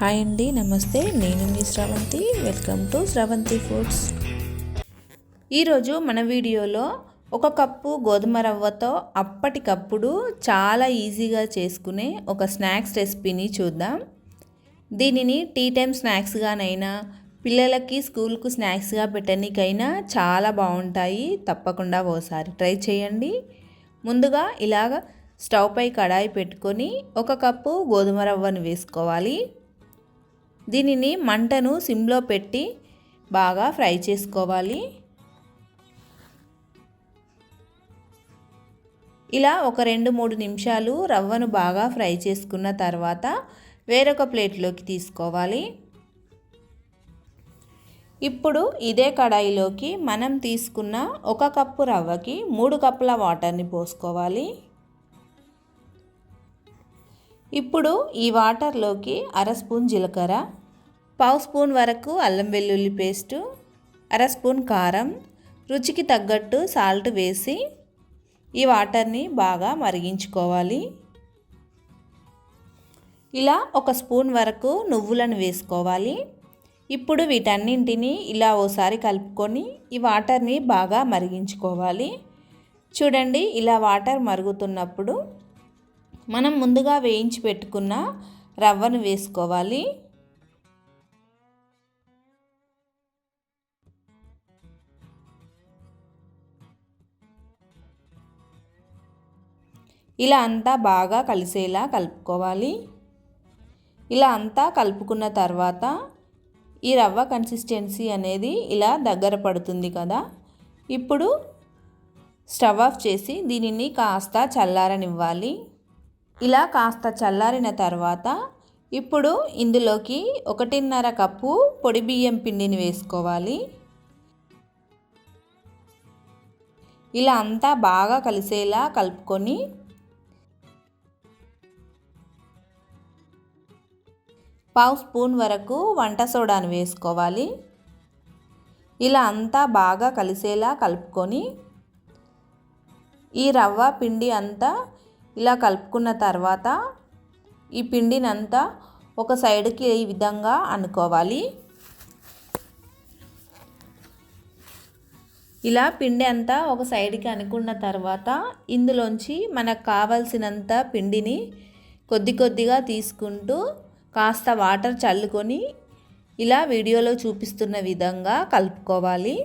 Hi అండి నమస్తే. నేను మీ Sravanthi. Welcome to Sravanthi foods ఈరోజు మన వీడియోలో ఒక కప్పు గోధుమ రవ్వతో అప్పటికప్పుడు చాలా ఈజీగా చేసుకునే ఒక స్నాక్స్ రెసిపీని చూద్దాం. దీనిని టీ టైం స్నాక్స్గానైనా పిల్లలకి స్కూల్కు స్నాక్స్గా పెట్టడానికైనా చాలా బాగుంటాయి. తప్పకుండా ఓసారి ట్రై చేయండి. ముందుగా ఇలాగ స్టవ్ పై కడాయి పెట్టుకొని ఒక కప్పు గోధుమ రవ్వను వేసుకోవాలి. దీనిని మంటను సిమ్లో పెట్టి బాగా ఫ్రై చేసుకోవాలి. ఇలా ఒక రెండు మూడు నిమిషాలు రవ్వను బాగా ఫ్రై చేసుకున్న తర్వాత వేరొక ప్లేట్లోకి తీసుకోవాలి. ఇప్పుడు ఇదే కడాయిలోకి మనం తీసుకున్న ఒక కప్పు రవ్వకి మూడు కప్పుల వాటర్ని పోసుకోవాలి. ఇప్పుడు ఈ వాటర్లోకి అర స్పూన్ జీలకర్ర పావు స్పూన్ వరకు అల్లం వెల్లుల్లి పేస్టు అర స్పూన్ కారం రుచికి తగ్గట్టు సాల్ట్ వేసి ఈ వాటర్ని బాగా మరిగించుకోవాలి. ఇలా ఒక స్పూన్ వరకు నువ్వులను వేసుకోవాలి. ఇప్పుడు వీటన్నింటినీ ఇలా ఓసారి కలుపుకొని ఈ వాటర్ని బాగా మరిగించుకోవాలి. చూడండి ఇలా వాటర్ మరుగుతున్నప్పుడు మనం ముందుగా వేయించి పెట్టుకున్న రవ్వను వేసుకోవాలి. ఇలా అంతా బాగా కలిసేలా కలుపుకోవాలి. ఇలా అంతా కలుపుకున్న తర్వాత ఈ రవ్వ కన్సిస్టెన్సీ అనేది ఇలా దగ్గర పడుతుంది కదా. ఇప్పుడు స్టవ్ ఆఫ్ చేసి దీనిని కాస్త చల్లారనివ్వాలి. ఇలా కాస్త చల్లారిన తర్వాత ఇప్పుడు ఇందులోకి ఒకటిన్నర కప్పు పొడి బియ్యం పిండిని వేసుకోవాలి. ఇలా అంతా బాగా కలిసేలా కలుపుకొని పావు స్పూన్ వరకు వంట సోడాను వేసుకోవాలి. ఇలా అంతా బాగా కలిసేలా కలుపుకొని ఈ రవ్వ పిండి అంతా ఇలా కలుపుకున్న తర్వాత ఈ పిండినంతా ఒక సైడ్కి ఈ విధంగా అనుకోవాలి. ఇలా పిండి అంతా ఒక సైడ్కి అనుకున్న తర్వాత ఇందులోంచి మనకు కావలసినంత పిండిని కొద్ది కొద్దిగా తీసుకుంటూ కాస్త వాటర్ చల్లుకొని ఇలా వీడియోలో చూపిస్తున్న విధంగా కలుపుకోవాలి.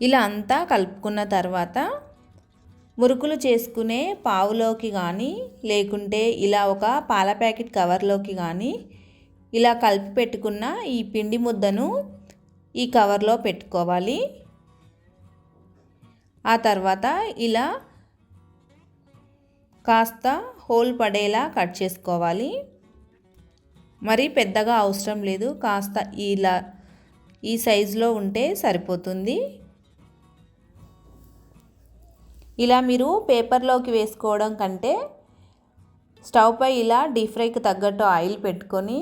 ఇలా అంతా కలుపుకున్న తర్వాత మురుకులు చేసుకునే పావులోకి కానీ లేకుంటే ఇలా ఒక పాల ప్యాకెట్ కవర్లోకి కానీ ఇలా కలిపి పెట్టుకున్న ఈ పిండి ముద్దను ఈ కవర్లో పెట్టుకోవాలి. ఆ తర్వాత ఇలా కాస్త హోల్ పడేలా కట్ చేసుకోవాలి. మరి పెద్దగా అవసరం లేదు కాస్త ఇలా ఈ సైజులో ఉంటే సరిపోతుంది. ఇలా మీరు పేపర్లోకి వేసుకోవడం కంటే స్టవ్ పై ఇలా డీప్ ఫ్రైకి తగ్గట్టు ఆయిల్ పెట్టుకొని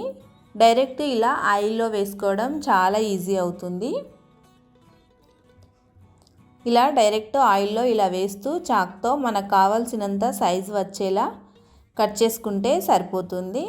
డైరెక్ట్ ఇలా ఆయిల్లో వేసుకోవడం చాలా ఈజీ అవుతుంది. ఇలా డైరెక్ట్ ఆయిల్లో ఇలా వేస్తూ చాక్తో మనకు కావాల్సినంత సైజు వచ్చేలా కట్ చేసుకుంటే సరిపోతుంది.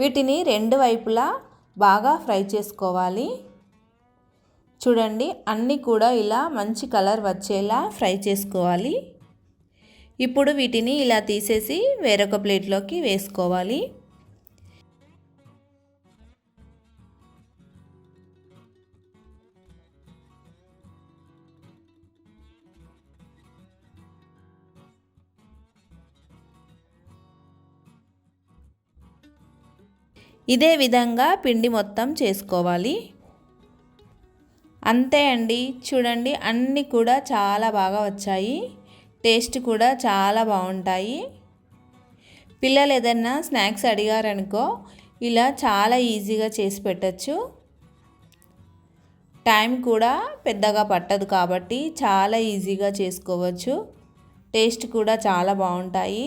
వీటిని రెండు వైపులా బాగా ఫ్రై చేసుకోవాలి. చూడండి అన్నీ కూడా ఇలా మంచి కలర్ వచ్చేలా ఫ్రై చేసుకోవాలి. ఇప్పుడు వీటిని ఇలా తీసేసి వేరొక ప్లేట్లోకి వేసుకోవాలి. ఇదే విధంగా పిండి మొత్తం చేసుకోవాలి. అంతే అండి. చూడండి అన్నీ కూడా చాలా బాగా వచ్చాయి. టేస్ట్ కూడా చాలా బాగుంటాయి. పిల్లలు ఏదన్నా స్నాక్స్ అడిగారనుకో ఇలా చాలా ఈజీగా చేసి పెట్టచ్చు. టైం కూడా పెద్దగా పట్టదు కాబట్టి చాలా ఈజీగా చేసుకోవచ్చు. టేస్ట్ కూడా చాలా బాగుంటాయి.